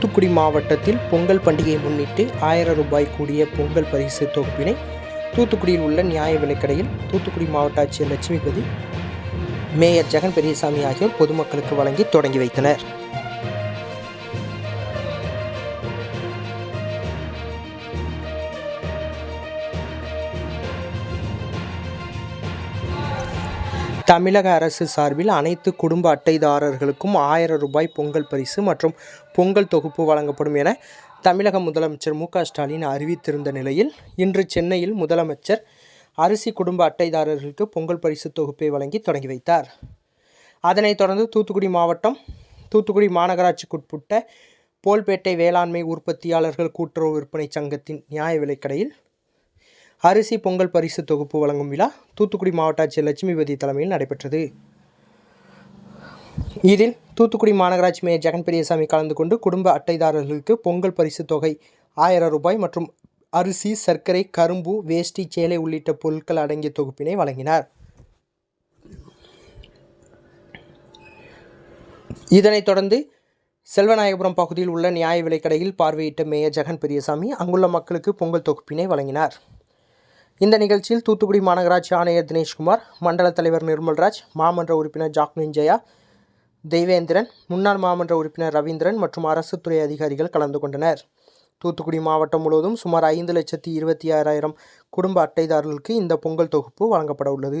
தூத்துக்குடி மாவட்டத்தில் பொங்கல் பண்டிகையை முன்னிட்டு ஆயிரம் ரூபாய் கூடிய பொங்கல் பரிசு தொகுப்பினை தூத்துக்குடியில் உள்ள நியாய விலைக்கடையில் தூத்துக்குடி மாவட்ட ஆட்சியர் லட்சுமிபதி மேயர் ஜெகன் பெரியசாமி ஆகியோர் பொதுமக்களுக்கு வழங்கி தொடங்கி வைத்தனர். தமிழக அரசு சார்பில் அனைத்து குடும்ப அட்டைதாரர்களுக்கும் ஆயிரம் ரூபாய் பொங்கல் பரிசு மற்றும் பொங்கல் தொகுப்பு வழங்கப்படும் என தமிழக முதலமைச்சர் மு ஸ்டாலின் அறிவித்திருந்த நிலையில் இன்று சென்னையில் முதலமைச்சர் அரிசி குடும்ப அட்டைதாரர்களுக்கு பொங்கல் பரிசு தொகுப்பை வழங்கி தொடங்கி வைத்தார். அதனைத் தொடர்ந்து தூத்துக்குடி மாவட்டம் தூத்துக்குடி மாநகராட்சிக்குட்பட்ட போல்பேட்டை வேளாண்மை உற்பத்தியாளர்கள் கூட்டுறவு விற்பனை சங்கத்தின் நியாய விலைக்கடையில் அரிசி பொங்கல் பரிசு தொகுப்பு வழங்கும் விழா தூத்துக்குடி மாவட்ட ஆட்சியர் லட்சுமிபதி தலைமையில் நடைபெற்றது. இதில் தூத்துக்குடி மாநகராட்சி மேயர் ஜெகன் பெரியசாமி கலந்து கொண்டு குடும்ப அட்டைதாரர்களுக்கு பொங்கல் பரிசு தொகை ஆயிரம் ரூபாய் மற்றும் அரிசி சர்க்கரை கரும்பு வேஷ்டி சேலை உள்ளிட்ட பொருட்கள் அடங்கிய தொகுப்பினை வழங்கினார். இதனைத் தொடர்ந்து செல்வநாயகபுரம் பகுதியில் உள்ள நியாய விலைக்கடையில் பார்வையிட்ட மேயர் ஜெகன் பெரியசாமி அங்குள்ள மக்களுக்கு பொங்கல் தொகுப்பினை வழங்கினார். இந்த நிகழ்ச்சியில் தூத்துக்குடி மாநகராட்சி ஆணையர் தினேஷ்குமார் மண்டல தலைவர் நிர்மல்ராஜ் மாமன்ற உறுப்பினர் ஜாக்லின் ஜெயா தெய்வேந்திரன் முன்னாள் மாமன்ற உறுப்பினர் ரவீந்திரன் மற்றும் அரசு துறை அதிகாரிகள் கலந்து கொண்டனர். தூத்துக்குடி மாவட்டம் முழுவதும் சுமார் ஐந்து லட்சத்தி இருபத்தி ஆறாயிரம் குடும்ப அட்டைதாரர்களுக்கு இந்த பொங்கல் தொகுப்பு வழங்கப்பட உள்ளது.